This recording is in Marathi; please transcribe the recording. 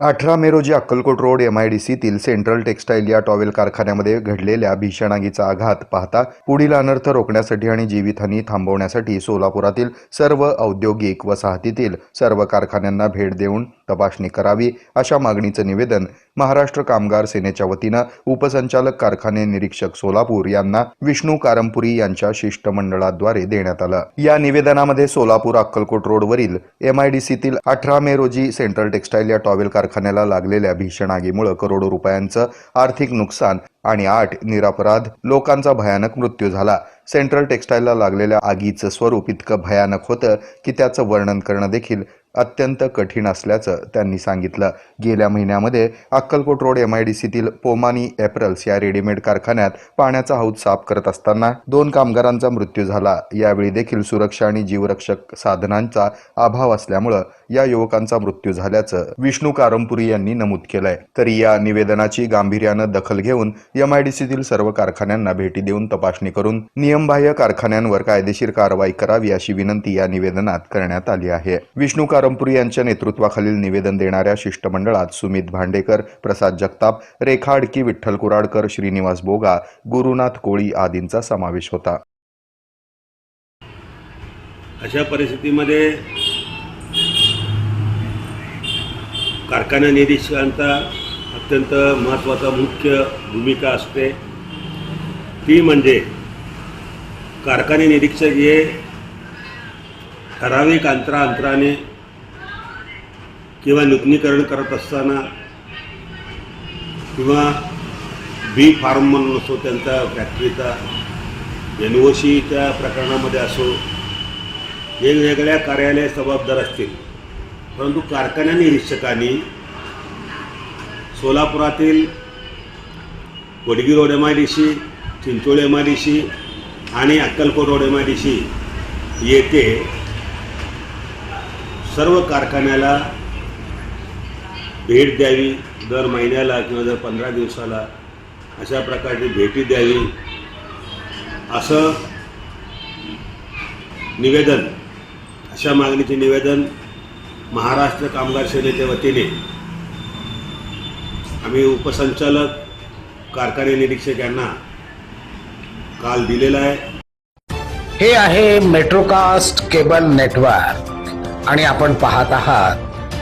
अठरा मे रोजी Akkalkot road M I D सीतील central textile या टॉवेल कारखान्यामध्ये घडलेल्या भीषण आगीचा आघात पाहता पुढील अनर्थ रोखण्यासाठी आणि जीवितहानी थांबवण्यासाठी सोलापुरातील सर्व औद्योगिक वसाहतीतील सर्व कारखान्यांना भेट देऊन तपासणी करावी अशा मागणीचं निवेदन महाराष्ट्र कामगार सेनेच्या वतीनं उपसंचालक कारखाने निरीक्षक सोलापूर यांना विष्णू कारंपुरी यांच्या शिष्टमंडळाद्वारे देण्यात आलं. या निवेदनामध्ये सोलापूर अक्कलकोट रोडवरील एमआयडीसीतील अठरा मे रोजी सेंट्रल टेक्स्टाईल या टॉवेल कारखान्याला लागलेल्या भीषण आगीमुळे करोडो रुपयांचं आर्थिक नुकसान आणि आठ निरापराध लोकांचा भयानक मृत्यू झाला. सेंट्रल टेक्स्टाईलला लागलेल्या आगीचं स्वरूप इतकं भयानक होतं की त्याचं वर्णन करणं देखील अत्यंत कठीण असल्याचं त्यांनी सांगितलं. गेल्या महिन्यामध्ये Akkalkot road M I D सीतील पोमानी एप्रल्स या रेडीमेड कारखान्यात पाण्याचा हौद साफ करत असताना दोन कामगारांचा मृत्यू झाला. यावेळी देखील सुरक्षा आणि जीवरक्षक साधनांचा अभाव असल्यामुळं या युवकांचा मृत्यू झाल्याचं विष्णू कारंपुरी यांनी नमूद केलंय. तरी या निवेदनाची गांभीर्यानं दखल घेऊन एम आय डी सीतील सर्व कारखान्यांना भेटी देऊन तपासणी करून नियमबाह्य कारखान्यांवर कायदेशीर कारवाई करावी अशी विनंती या निवेदनात करण्यात आली आहे. विष्णू परमपुरी यांच्या नेतृत्वाखालील निवेदन देणाऱ्या शिष्टमंडळात सुमित भांडेकर प्रसाद जगताप रेखा अडकी विठ्ठल कुराडकर श्रीनिवास बोगा गुरुनाथ कोळी आदींचा समावेश होता. अशा परिस्थितीमध्ये कारखाना निरीक्षकांचा अत्यंत महत्त्वाचा मुख्य भूमिका असते. ती म्हणजे कारखाने निरीक्षक हे ठराविक अंतरा अंतराने किंवा नूतनीकरण करत असताना किंवा बी फार्म म्हणून असो त्यांचा फॅक्टरीचा एन ओ सीच्या प्रकरणामध्ये असो वेगवेगळ्या कार्यालय जबाबदार असतील. परंतु कारखाना निरीक्षकांनी सोलापुरातील Wadgi road M I D C Chincholi M I D C आणि Akkalkot road M I D C येथे सर्व कारखान्याला भेट द्यावी दर महिन्याला किंवा दर पंधरा दिवसाला अशा प्रकारची भेटी द्यावी. असं निवेदन अशा मागणीचे निवेदन महाराष्ट्र कामगार सेनेच्या वतीने आम्ही उपसंचालक कारखाने निरीक्षक यांना काल दिलेलं आहे. हे आहे मेट्रोकास्ट केबल नेटवर्क आणि आपण पाहत आहात